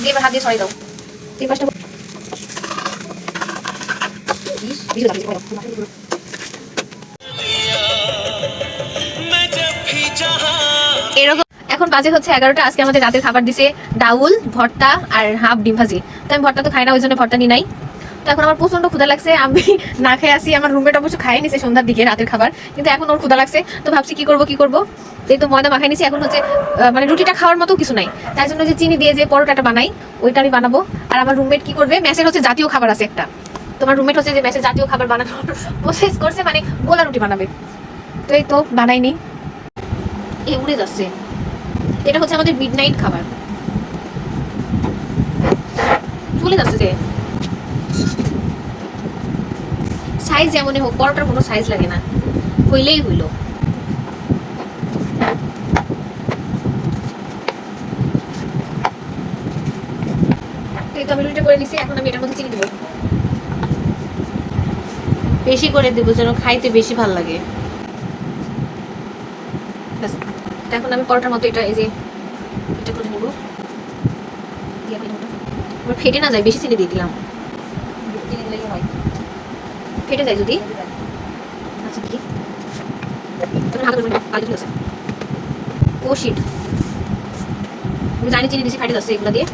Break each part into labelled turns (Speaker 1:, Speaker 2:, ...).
Speaker 1: দিয়ে এবার হাত দিয়ে ছড়িয়ে দাও তিন দাও। এরকম এখন বাজে হচ্ছে এগারোটা আজকে আমাদের রাতের খাবার দিছে ডাউল ভর্তা আর হাফ ডিম ভাজি। তো আমি ভর্তা তো খাই না ওই জন্য ভর্তা নি নাই। তো এখন আমার প্রচণ্ড ক্ষুধা লাগছে। আমি না খেয়ে আসি, আমার রুমমেট অবশ্য খাই নিছে সন্ধ্যার দিকে, রাতের খাবার। কিন্তু এখন ওর ক্ষুধা লাগছে। তো ভাবছি কি করব কি করব? এই তো ময়দা মাখাই নিছি। এখন হচ্ছে মানে রুটিটা খাওয়ার মতো কিছু নাই। তাই জন্য যে চিনি দিয়ে যে পরোটাটা বানাই, ওইটা আমি বানাবো। আর আমার রুমমেট কি করবে? ম্যাসের হচ্ছে জাতীয় খাবার আছে একটা। তোমার রুমমেট হচ্ছে যে ম্যাসের জাতীয় খাবার বানানোর প্রসেস করছে মানে গোলা রুটি বানাবে। তো এই তো বানাইনি এ উড়ে যাচ্ছে। এটা হচ্ছে আমাদের মিডনাইট খাবার। চলে যাচ্ছে যে। সাইজ যেমনই হোক পরোটার কোনো সাইজ লাগে না। হইলেই হইল। আমি করে এখন আমি চিনি বেশি করে যেন খাইতে বেশি লাগে। এখন আমি মতো এটা এই যে, এটা করে নেব। ফেটে না যায়, বেশি চিনি দিয়ে দিলাম। ফেটে যায় যদি। আচ্ছা ও শিট জানি চিনি দিয়েছি ফাটে যাচ্ছে এগুলো দিয়ে।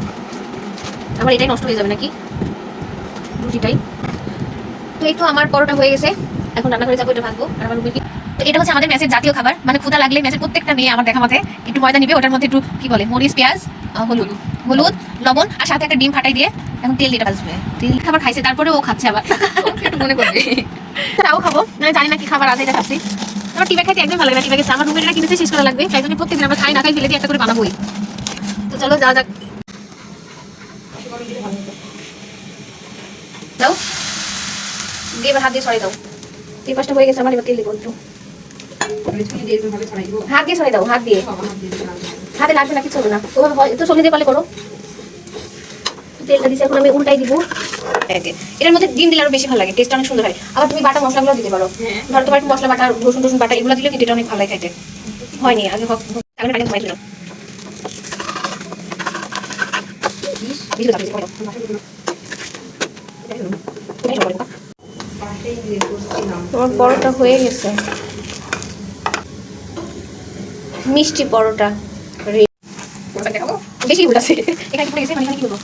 Speaker 1: আমার এটাই নষ্ট হয়ে যাবে নাকি? রুটিটাই। তো একটু আমার পরোটা হয়ে গেছে। এখন রান্না করে যাব, এটা ভাজবো আর আমার এটা হচ্ছে আমাদের ম্যাচের জাতীয় খাবার। মানে ক্ষুদা লাগলে ম্যাচের প্রত্যেকটা মেয়ে আমার দেখা মতে একটু ময়দা নিবে, ওটার মধ্যে একটু, কি বলে, মরিচ, পেঁয়াজ হলুদ। হলুদ, লবণ আর সাথে একটা ডিম ফাটাই দিয়ে এখন তেল দিয়ে ভাজবে। তেল খাবার খাইছে, তারপরে ও খাচ্ছে আবার। মনে করবে। তাও খাব জানি না কি খাবার খাচ্ছি। আমার খাইতে একদম ভালো লাগে আমার রুমের এটা কিনেছে, শেষ করা লাগবে। তাই জন্য প্রত্যেকদিন আমরা খাই, না খাই ফেলে দিয়ে একটা করে তো চলো যাক। হাত দিয়ে ছড়াই দাও। হয়ে গেছে আমার, এবার তেল হাত দিয়ে ছড়াই দাও, হাত দিয়ে। হাতে লাগবে না, কিছু হবে না। একটু সবজি দিয়ে পালে করো। তেলটা দিচ্ছে এখন আমি উল্টাই দিব। একে। এটার মধ্যে ডিম দিলে আরও বেশি ভালো লাগে টেস্ট অনেক সুন্দর হয়। আবার তুমি বাটা মশলাগুলো দিতে পারো। ধরো তোমার একটু মশলা বাটা রসুন টসুন বাটা এগুলো দিলেও কিন্তু এটা অনেক ভালো লাগে খাইতে। হয়নি আগে পানি দিল তোমার পরোটা হয়ে গেছে। মিষ্টি পরোটা। বেশি উঠেছে এখানে পড়ে গেছে মানে কি বলব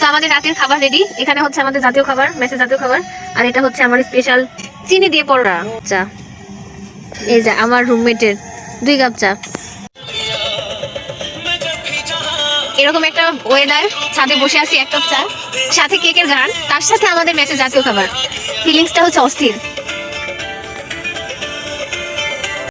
Speaker 1: তো আমাদের রাতের খাবার রেডি এখানে হচ্ছে আমাদের জাতীয় খাবার, মেসের জাতীয় খাবার, আর এটা হচ্ছে আমার স্পেশাল চিনি দিয়ে পরোটা। চা। এই যে আমার রুমমেটের দুই কাপ চা। এরকম একটা ওয়েদার ছাদে বসে আছি এক কাপ চা। সাথে কেকের গান, তার সাথে আমাদের মেসের জাতীয় খাবার। ফিলিংসটা হচ্ছে অস্থির।